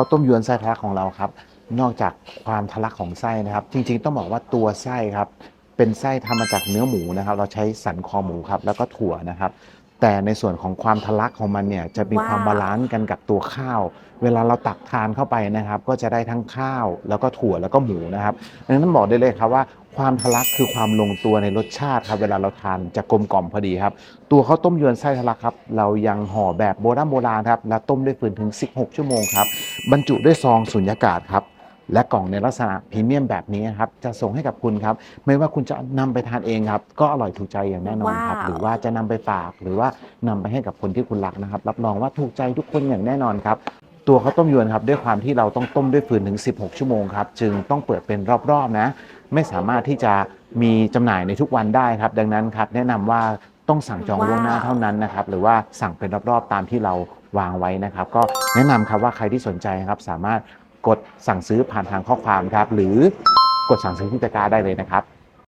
ข้าวต้มยวนไส้ทะลักของเราครับ นอกจากความทะลักของไส้นะครับ จริงๆต้องบอกว่าตัวไส้ครับ เป็นไส้ทำมาจากเนื้อหมูนะครับ เราใช้สันคอหมูครับ แล้วก็ถั่วนะครับ แต่ในส่วนของความทะลักของมันเนี่ยจะมีความว้าวบาลานซ์กันกับตัวข้าว เวลาเราตักทานเข้าไปนะครับ ก็จะได้ทั้งข้าวแล้วก็ถั่วแล้วก็หมูนะครับดังนั้นบอกได้เลยครับว่าความทะลักคือความลงตัวในรสชาติครับเวลาเราทานจะกลมกล่อมพอดีครับ ตัวข้าวต้มยวนไส้ทะลักครับ เรายังห่อแบบโบราณโบราณครับ และต้มด้วยฟืนถึง 16 ชั่วโมงครับ บรรจุด้วยซองสุญญากาศครับ และกล่องในลักษณะพรีเมียมแบบนี้ครับจะส่งให้กับคุณครับ ไม่ว่าคุณจะนำไปทานเองครับ ก็อร่อยถูกใจอย่างแน่นอนครับว้าวหรือว่าจะนำไปฝากหรือว่านำไปให้กับคนที่คุณรักนะครับ รับรองว่าถูกใจทุกคนอย่างแน่นอนครับตัวข้าวต้มยวนครับด้วยความที่เราต้องต้มด้วยฟืนถึง 16 ชั่วโมงครับจึงต้องเปิดเป็นรอบๆนะ ไม่สามารถที่จะมีจำหน่ายในทุกวันได้ครับ ดังนั้นครับ แนะนำว่าต้องสั่งจองล่วงหน้าว้าวเท่านั้นนะครับ หรือว่าสั่งเป็นรอบๆตามที่เราวางไว้นะครับ ก็แนะนำครับว่าใครที่สนใจนะครับสามารถ กดสั่งซื้อผ่านทางข้อความครับ หรือกดสั่งซื้อที่ตะกร้าได้เลยนะครับ